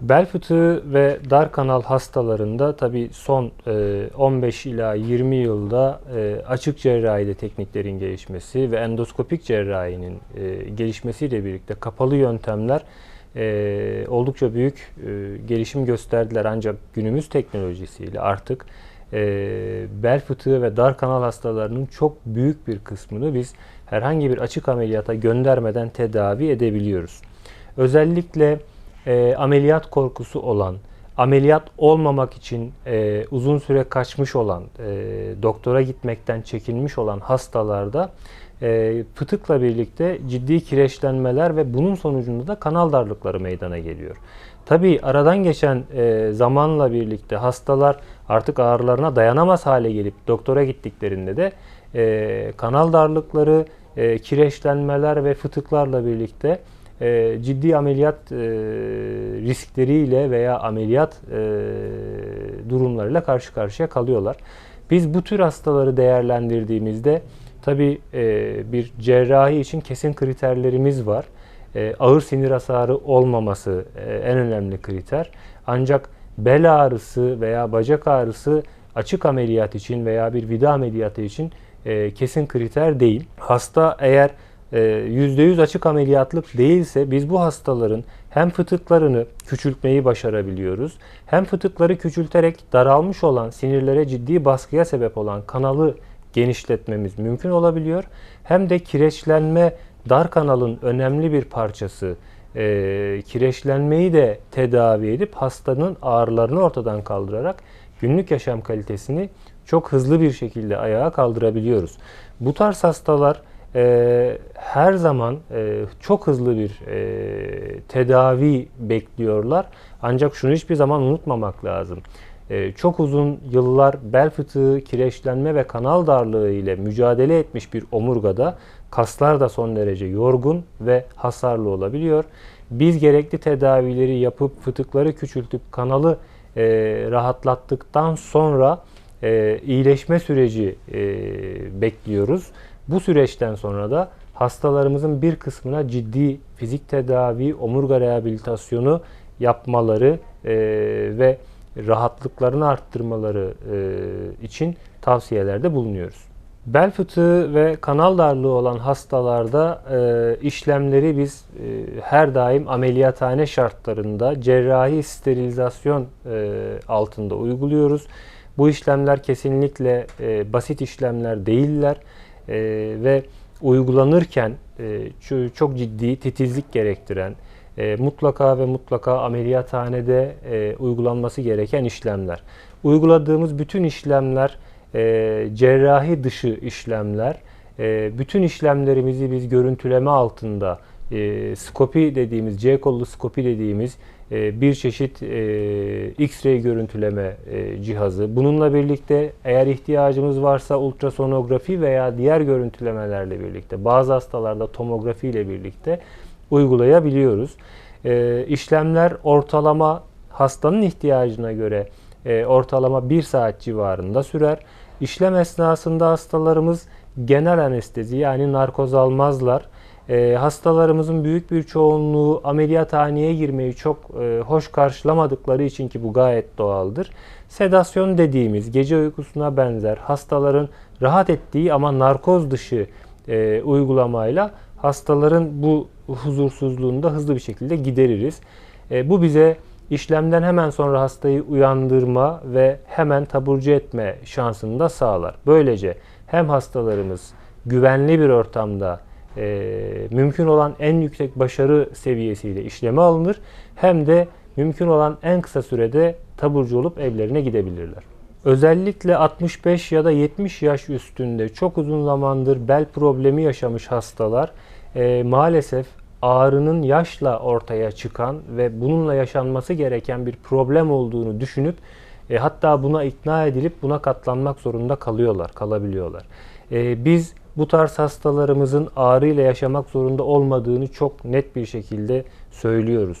Bel fıtığı ve dar kanal hastalarında tabi son e, 15 ila 20 yılda e, açık cerrahide tekniklerin gelişmesi ve endoskopik cerrahinin e, gelişmesiyle birlikte kapalı yöntemler e, oldukça büyük e, gelişim gösterdiler. Ancak günümüz teknolojisiyle artık e, bel fıtığı ve dar kanal hastalarının çok büyük bir kısmını biz herhangi bir açık ameliyata göndermeden tedavi edebiliyoruz. Özellikle e, ameliyat korkusu olan, ameliyat olmamak için e, uzun süre kaçmış olan, e, doktora gitmekten çekinmiş olan hastalarda e, fıtıkla birlikte ciddi kireçlenmeler ve bunun sonucunda da kanal darlıkları meydana geliyor. Tabii aradan geçen e, zamanla birlikte hastalar artık ağrılarına dayanamaz hale gelip doktora gittiklerinde de e, kanal darlıkları, e, kireçlenmeler ve fıtıklarla birlikte e, ciddi ameliyat e, riskleriyle veya ameliyat e, durumlarıyla karşı karşıya kalıyorlar. Biz bu tür hastaları değerlendirdiğimizde tabi e, bir cerrahi için kesin kriterlerimiz var. E, ağır sinir hasarı olmaması e, en önemli kriter. Ancak bel ağrısı veya bacak ağrısı açık ameliyat için veya bir vida ameliyatı için e, kesin kriter değil. Hasta eğer %100 açık ameliyatlık değilse biz bu hastaların hem fıtıklarını küçültmeyi başarabiliyoruz hem fıtıkları küçülterek daralmış olan sinirlere ciddi baskıya sebep olan kanalı genişletmemiz mümkün olabiliyor. Hem de kireçlenme dar kanalın önemli bir parçası e, kireçlenmeyi de tedavi edip hastanın ağrılarını ortadan kaldırarak günlük yaşam kalitesini çok hızlı bir şekilde ayağa kaldırabiliyoruz. Bu tarz hastalar e, her zaman e, çok hızlı bir e, tedavi bekliyorlar. Ancak şunu hiçbir zaman unutmamak lazım. E, çok uzun yıllar bel fıtığı, kireçlenme ve kanal darlığı ile mücadele etmiş bir omurgada kaslar da son derece yorgun ve hasarlı olabiliyor. Biz gerekli tedavileri yapıp fıtıkları küçültüp kanalı e, rahatlattıktan sonra e, iyileşme süreci e, bekliyoruz. Bu süreçten sonra da hastalarımızın bir kısmına ciddi fizik tedavi, omurga rehabilitasyonu yapmaları e, ve rahatlıklarını arttırmaları e, için tavsiyelerde bulunuyoruz. Bel fıtığı ve kanal darlığı olan hastalarda e, işlemleri biz e, her daim ameliyathane şartlarında cerrahi sterilizasyon e, altında uyguluyoruz. Bu işlemler kesinlikle e, basit işlemler değiller e, ve uygulanırken e, çok ciddi titizlik gerektiren, e, mutlaka ve mutlaka ameliyathanede e, uygulanması gereken işlemler. Uyguladığımız bütün işlemler e, cerrahi dışı işlemler. E, bütün işlemlerimizi biz görüntüleme altında e, skopi dediğimiz, C kollu skopi dediğimiz e, bir çeşit e, X-ray görüntüleme e, cihazı. Bununla birlikte eğer ihtiyacımız varsa ultrasonografi veya diğer görüntülemelerle birlikte bazı hastalarda tomografi ile birlikte uygulayabiliyoruz. E, işlemler ortalama hastanın ihtiyacına göre e, ortalama 1 saat civarında sürer. İşlem esnasında hastalarımız genel anestezi yani narkoz almazlar. E, hastalarımızın büyük bir çoğunluğu ameliyathaneye girmeyi çok e, hoş karşılamadıkları için ki bu gayet doğaldır. Sedasyon dediğimiz gece uykusuna benzer hastaların rahat ettiği ama narkoz dışı e, uygulamayla hastaların bu huzursuzluğunu da hızlı bir şekilde gideririz. E, bu bize işlemden hemen sonra hastayı uyandırma ve hemen taburcu etme şansını da sağlar. Böylece hem hastalarımız güvenli bir ortamda mümkün olan en yüksek başarı seviyesiyle işleme alınır hem de mümkün olan en kısa sürede taburcu olup evlerine gidebilirler. Özellikle 65 ya da 70 yaş üstünde çok uzun zamandır bel problemi yaşamış hastalar e, maalesef ağrının yaşla ortaya çıkan ve bununla yaşanması gereken bir problem olduğunu düşünüp e, hatta buna ikna edilip buna katlanmak zorunda kalıyorlar, kalabiliyorlar. E, biz bu tarz hastalarımızın ağrıyla yaşamak zorunda olmadığını çok net bir şekilde söylüyoruz.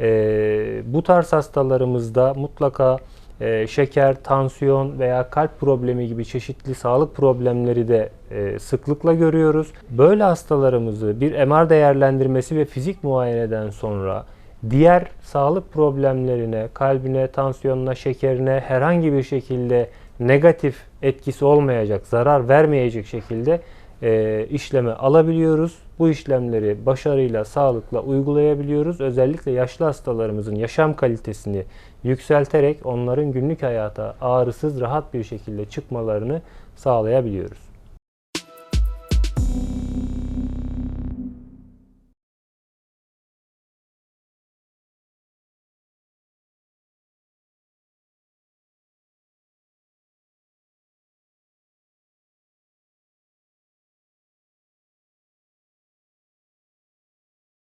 E, bu tarz hastalarımızda mutlaka e, şeker, tansiyon veya kalp problemi gibi çeşitli sağlık problemleri de e, sıklıkla görüyoruz. Böyle hastalarımızı bir MR değerlendirmesi ve fizik muayeneden sonra diğer sağlık problemlerine, kalbine, tansiyonuna, şekerine herhangi bir şekilde negatif etkisi olmayacak, zarar vermeyecek şekilde e, işleme alabiliyoruz. Bu işlemleri başarıyla, sağlıkla uygulayabiliyoruz. Özellikle yaşlı hastalarımızın yaşam kalitesini yükselterek onların günlük hayata ağrısız, rahat bir şekilde çıkmalarını sağlayabiliyoruz.